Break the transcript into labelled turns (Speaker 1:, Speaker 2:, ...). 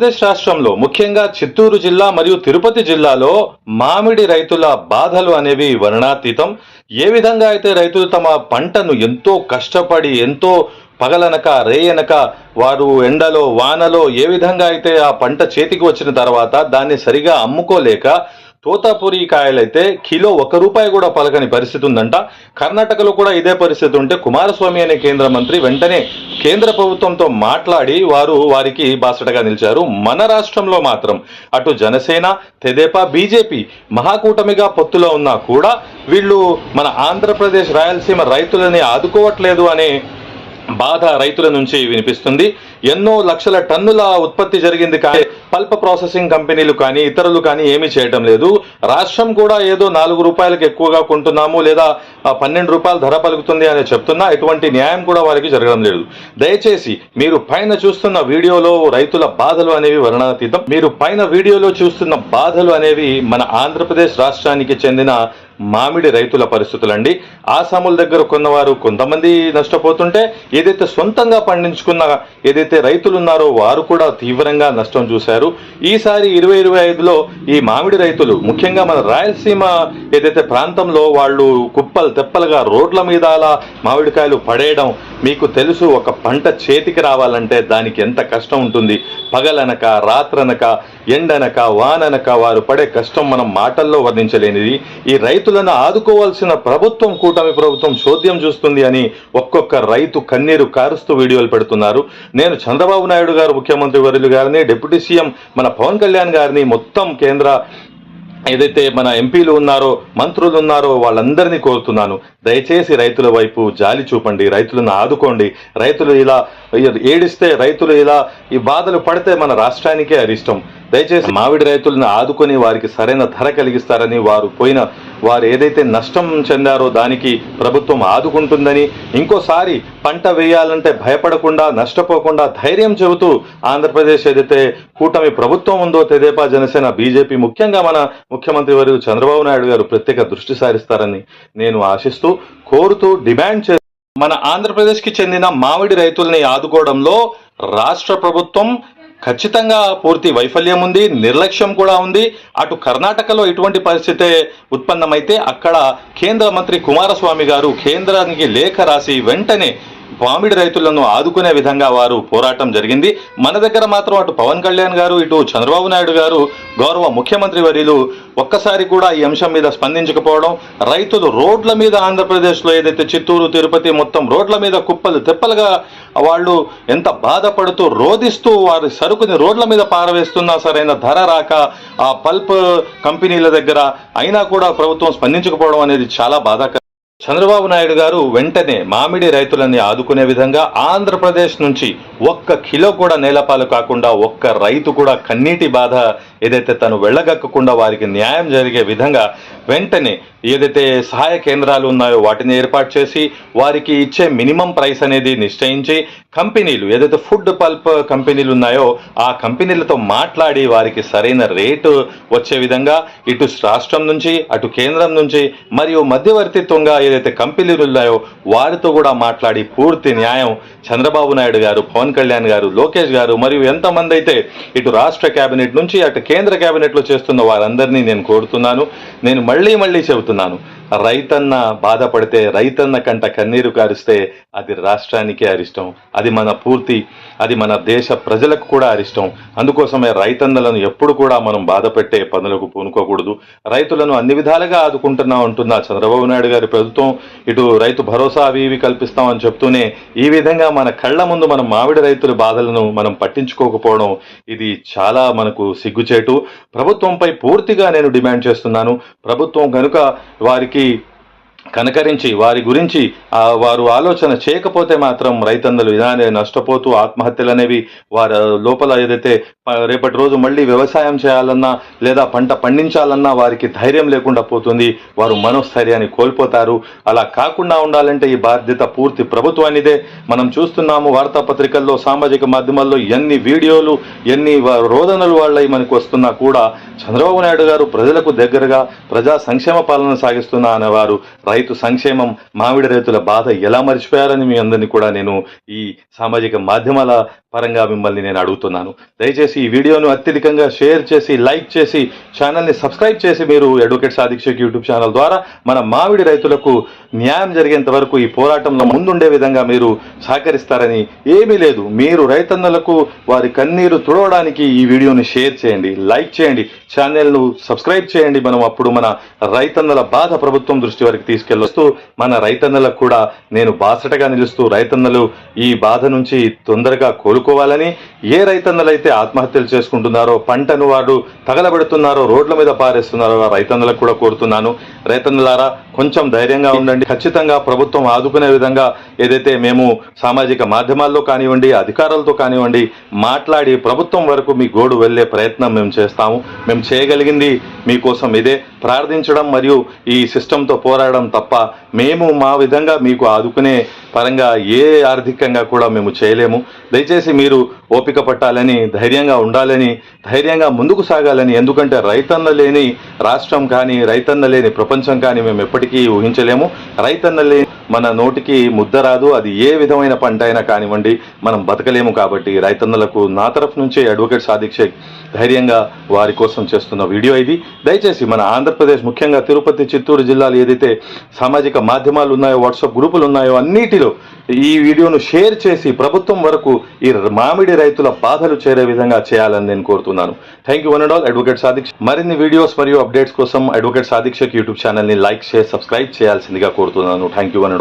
Speaker 1: ఆంధ్రప్రదేశ్ రాష్ట్రంలో ముఖ్యంగా చిత్తూరు జిల్లా మరియు తిరుపతి జిల్లాలో మామిడి రైతుల బాధలు అనేవి వర్ణాతీతం ఏ విధంగా అయితే రైతులు తమ పంటను ఎంతో కష్టపడి ఎంతో పగలనక రేయనక వారు ఎండలో వానలో ఏ విధంగా అయితే ఆ పంట చేతికి వచ్చిన తర్వాత దాన్ని సరిగా అమ్ముకోలేక తోతాపురి కాయలైతే కిలో ఒక రూపాయి కూడా పలకని పరిస్థితి ఉందంట. కర్ణాటకలో కూడా ఇదే పరిస్థితి ఉంటే కుమారస్వామి అనే కేంద్ర మంత్రి వెంటనే కేంద్ర ప్రభుత్వంతో మాట్లాడి వారు వారికి బాసటగా నిలిచారు. మన రాష్ట్రంలో మాత్రం అటు జనసేన తెదేపా బీజేపీ మహాకూటమిగా పొత్తులో ఉన్నా కూడా వీళ్ళు మన ఆంధ్రప్రదేశ్ రాయలసీమ రైతులని ఆదుకోవట్లేదు అనే బాధ రైతుల నుంచి వినిపిస్తుంది. ఎన్నో లక్షల టన్నుల ఉత్పత్తి జరిగింది కానీ పల్ప్ ప్రాసెసింగ్ కంపెనీలు కానీ ఇతరులు కానీ ఏమీ చేయటం లేదు. రాష్ట్రం కూడా ఏదో నాలుగు రూపాయలకు ఎక్కువగా కొంటున్నాము లేదా పన్నెండు రూపాయలు ధర పలుకుతుంది అని చెప్తున్నా ఎటువంటి న్యాయం కూడా వారికి జరగడం లేదు. దయచేసి మీరు పైన చూస్తున్న వీడియోలో రైతుల బాధలు అనేవి వర్ణనాతీతం. మీరు పైన వీడియోలో చూస్తున్న బాధలు అనేవి మన ఆంధ్రప్రదేశ్ రాష్ట్రానికి చెందిన మామిడి రైతుల పరిస్థితులండి. ఆసాముల దగ్గర కొన్నవారు కొంతమంది నష్టపోతుంటే ఏదైతే సొంతంగా పండించుకున్న ఏదైతే రైతులు ఉన్నారో వారు కూడా తీవ్రంగా నష్టం చూశారు. ఈసారి ఇరవై ఇరవై ఐదులో ఈ మామిడి రైతులు ముఖ్యంగా మన రాయలసీమ ఏదైతే ప్రాంతంలో వాళ్ళు కుప్పలు తెప్పలుగా రోడ్ల మీద అలా మామిడికాయలు పడేయడం మీకు తెలుసు ఒక పంట చేతికి రావాలంటే దానికి ఎంత కష్టం ఉంటుంది. పగలనక రాత్రనక ఎండనక వాననక వారు పడే కష్టం మనం మాటల్లో వర్ణించలేనిది. ఈ రైతులను ఆదుకోవాల్సిన ప్రభుత్వం కూటమి ప్రభుత్వం చోద్యం చూస్తుంది అని ఒక్కొక్క రైతు కన్నీరు కారుస్తూ వీడియోలు పెడుతున్నారు. నేను చంద్రబాబు నాయుడు గారు ముఖ్యమంత్రి వర్యులు గారిని డిప్యూటీ సీఎం మన పవన్ కళ్యాణ్ గారిని మొత్తం కేంద్ర ఏదైతే మన ఎంపీలు ఉన్నారో మంత్రులు ఉన్నారో వాళ్ళందరినీ కోరుతున్నాను. దయచేసి రైతుల వైపు జాలి చూపండి రైతులను ఆదుకోండి. రైతులు ఇలా ఏడిస్తే రైతులు ఇలా ఈ బాధలు పడితే మన రాష్ట్రానికే అరిష్టం. దయచేసి మామిడి రైతులను ఆదుకొని వారికి సరైన ధర కలిగిస్తారని వారు పోయిన వారు ఏదైతే నష్టం చెందారో దానికి ప్రభుత్వం ఆదుకుంటుందని ఇంకోసారి పంట వేయాలంటే భయపడకుండా నష్టపోకుండా ధైర్యం చెబుతూ ఆంధ్రప్రదేశ్ ఏదైతే కూటమి ప్రభుత్వం ఉందో తెదేపా జనసేన బీజేపీ ముఖ్యంగా మన ముఖ్యమంత్రి వారు చంద్రబాబు నాయుడు గారు ప్రత్యేక దృష్టి సారిస్తారని నేను ఆశిస్తూ కోరుతూ డిమాండ్ చే మన ఆంధ్రప్రదేశ్కి చెందిన మామిడి రైతుల్ని ఆదుకోవడంలో రాష్ట్ర ప్రభుత్వం ఖచ్చితంగా పూర్తి వైఫల్యం ఉంది నిర్లక్ష్యం కూడా ఉంది. అటు కర్ణాటకలో ఇటువంటి పరిస్థితే ఉత్పన్నమైతే అక్కడ కేంద్ర మంత్రి కుమారస్వామి గారు కేంద్రానికి లేఖ రాసి వెంటనే మామిడి రైతులను ఆదుకునే విధంగా వారు పోరాటం జరిగింది. మన దగ్గర మాత్రం అటు పవన్ కళ్యాణ్ గారు ఇటు చంద్రబాబు నాయుడు గారు గౌరవ ముఖ్యమంత్రి వర్యులు ఒక్కసారి కూడా ఈ అంశం మీద స్పందించకపోవడం రైతులు రోడ్ల మీద ఆంధ్రప్రదేశ్లో ఏదైతే చిత్తూరు తిరుపతి మొత్తం రోడ్ల మీద కుప్పలు తెప్పలుగా వాళ్ళు ఎంత బాధపడుతూ రోధిస్తూ వారి సరుకుని రోడ్ల మీద పారవేస్తున్నా సరైన ధర రాక ఆ పల్ప్ కంపెనీల దగ్గర అయినా కూడా ప్రభుత్వం స్పందించకపోవడం అనేది చాలా బాధాకరం. చంద్రబాబు నాయుడు గారు వెంటనే మామిడి రైతులని ఆదుకునే విధంగా ఆంధ్రప్రదేశ్ నుంచి ఒక్క కిలో కూడా నేలపాలు కాకుండా ఒక్క రైతు కూడా కన్నీటి బాధ ఏదైతే తను వెళ్ళగక్కకుండా వారికి న్యాయం జరిగే విధంగా వెంటనే ఏదైతే సహాయ కేంద్రాలు ఉన్నాయో వాటిని ఏర్పాటు చేసి వారికి ఇచ్చే మినిమం ప్రైస్ అనేది నిశ్చయించి కంపెనీలు ఏదైతే ఫుడ్ పల్ప్ కంపెనీలు ఉన్నాయో ఆ కంపెనీలతో మాట్లాడి వారికి సరైన రేటు వచ్చే విధంగా ఇటు రాష్ట్రం నుంచి అటు కేంద్రం నుంచి మరియు మధ్యవర్తిత్వంగా ఏదైతే కంపెనీలు ఉన్నాయో వారితో కూడా మాట్లాడి పూర్తి న్యాయం. చంద్రబాబు నాయుడు గారు పవన్ కళ్యాణ్ గారు లోకేష్ గారు మరియు ఎంతమంది అయితే ఇటు రాష్ట్ర కేబినెట్ నుంచి అటు కేంద్ర కేబినెట్లో చేస్తున్న వారందరినీ నేను కోరుతున్నాను. నేను మళ్ళీ మళ్ళీ చెబుతున్నాను. రైతన్న బాధపడితే రైతన్న కంట కన్నీరు కారిస్తే అది రాష్ట్రానికే అరిష్టం అది మన పూర్తి అది మన దేశ ప్రజలకు కూడా అరిష్టం. అందుకోసమే రైతన్నలను ఎప్పుడు కూడా మనం బాధపెట్టే పనులకు పూనుకోకూడదు. రైతులను అన్ని విధాలుగా ఆదుకుంటున్నా ఉంటున్న చంద్రబాబు నాయుడు గారి ప్రభుత్వం ఇటు రైతు భరోసా అవి ఇవి కల్పిస్తామని చెప్తూనే ఈ విధంగా మన కళ్ళ ముందు మన మామిడి రైతుల బాధలను మనం పట్టించుకోకపోవడం ఇది చాలా మనకు సిగ్గుచేటు. ప్రభుత్వంపై పూర్తిగా నేను డిమాండ్ చేస్తున్నాను. ప్రభుత్వం కనుక వారికి కనకరించి వారి గురించి ఆ, వారు ఆలోచన చేయకపోతే మాత్రం రైతన్నలు ఇలానే నష్టపోతూ ఆత్మహత్యలు అనేవి వారి లోపల ఏదైతే రేపటి రోజు మళ్ళీ వ్యవసాయం చేయాలన్నా లేదా పంట పండించాలన్నా వారికి ధైర్యం లేకుండా పోతుంది. వారు మనోస్థైర్యాన్ని కోల్పోతారు. అలా కాకుండా ఉండాలంటే ఈ బాధ్యత పూర్తి ప్రభుత్వానిదే. మనం చూస్తున్నాము వార్తాపత్రికల్లో సామాజిక మాధ్యమాల్లో ఎన్ని వీడియోలు ఎన్ని రోదనలు వాళ్ళై మనకు వస్తున్నా కూడా చంద్రబాబు నాయుడు గారు ప్రజలకు దగ్గరగా ప్రజా సంక్షేమ పాలన సాగిస్తున్నా అనేవారు. రైతు సంక్షేమం మామిడి రైతుల బాధ ఎలా మర్చిపోయారని మీ అందరినీ కూడా నేను ఈ సామాజిక మాధ్యమాల పరంగా మిమ్మల్ని నేను అడుగుతున్నాను. దయచేసి ఈ వీడియోను అత్యధికంగా షేర్ చేసి లైక్ చేసి ఛానల్ని సబ్స్క్రైబ్ చేసి మీరు అడ్వకేట్ సాధిక్షక్ యూట్యూబ్ ఛానల్ ద్వారా మన మామిడి రైతులకు న్యాయం జరిగేంత వరకు ఈ పోరాటంలో ముందుండే విధంగా మీరు సహకరిస్తారని ఏమీ లేదు. మీరు రైతన్నలకు వారి కన్నీరు తుడవడానికి ఈ వీడియోని షేర్ చేయండి లైక్ చేయండి ఛానల్ను సబ్స్క్రైబ్ చేయండి. మనం అప్పుడు మన రైతన్నల బాధ ప్రభుత్వం దృష్టి వరకు తీసుకెళ్ళొస్తూ మన రైతన్నలకు కూడా నేను బాసటగా నిలుస్తూ రైతన్నలు ఈ బాధ నుంచి తొందరగా కోలుకోవాలని ఏ రైతన్నలైతే ఆత్మహత్యలు చేసుకుంటున్నారో పంటను వాడు తగలబెడుతున్నారో రోడ్ల మీద పారేస్తున్నారో రైతన్నలకు కూడా కోరుతున్నాను. రైతన్నలారా కొంచెం ధైర్యంగా ఉండండి. ఖచ్చితంగా ప్రభుత్వం ఆదుకునే విధంగా ఏదైతే మేము సామాజిక మాధ్యమాల్లో కానివ్వండి అధికారులతో కానివ్వండి మాట్లాడి ప్రభుత్వం వరకు మీ గోడు వెళ్ళే ప్రయత్నం మేము చేస్తాము. మేము చేయగలిగింది మీకోసం ఇదే. ప్రార్థించడం మరియు ఈ సిస్టంతో పోరాడడం తప్ప మేము మా విధంగా మీకు ఆదుకునే పరంగా ఏ ఆర్థికంగా కూడా మేము చేయలేము. దయచేసి మీరు ఓపిక పట్టాలని ధైర్యంగా ఉండాలని ధైర్యంగా ముందుకు సాగాలని ఎందుకంటే రైతన్న లేని రాష్ట్రం కానీ రైతన్న లేని ప్రపంచం కానీ మేము ఎప్పటికీ ఊహించలేము. రైతన్న లేని మన నోటికి ముద్ద రాదు అది ఏ విధమైన పంట అయినా కానివ్వండి మనం బతకలేము కాబట్టి రైతన్నలకు నా తరఫు నుంచే అడ్వకేట్ సాదిక్ షేక్ ధైర్యంగా వారి కోసం చేస్తున్న వీడియో ఇది. దయచేసి మన ఆంధ్రప్రదేశ్ ముఖ్యంగా తిరుపతి చిత్తూరు జిల్లాలు ఏదైతే సామాజిక మాధ్యమాలు ఉన్నాయో వాట్సాప్ గ్రూపులు ఉన్నాయో అన్నిటిలో ఈ వీడియోను షేర్ చేసి ప్రభుత్వం వరకు ఈ మామిడి రైతుల బాధలు చేరే విధంగా చేయాలని నేను కోరుతున్నాను. Thank you one and all advocate Sadiq మరిన్ని వీడియోస్ మరియు అప్డేట్స్ కోసం అడ్వకేట్ సాదిక్షక్ యూట్యూబ్ ఛానల్ని లైక్ షేర్ సబ్స్క్రైబ్ చేయాల్సిందిగా కోరుతున్నాను. Thank you one and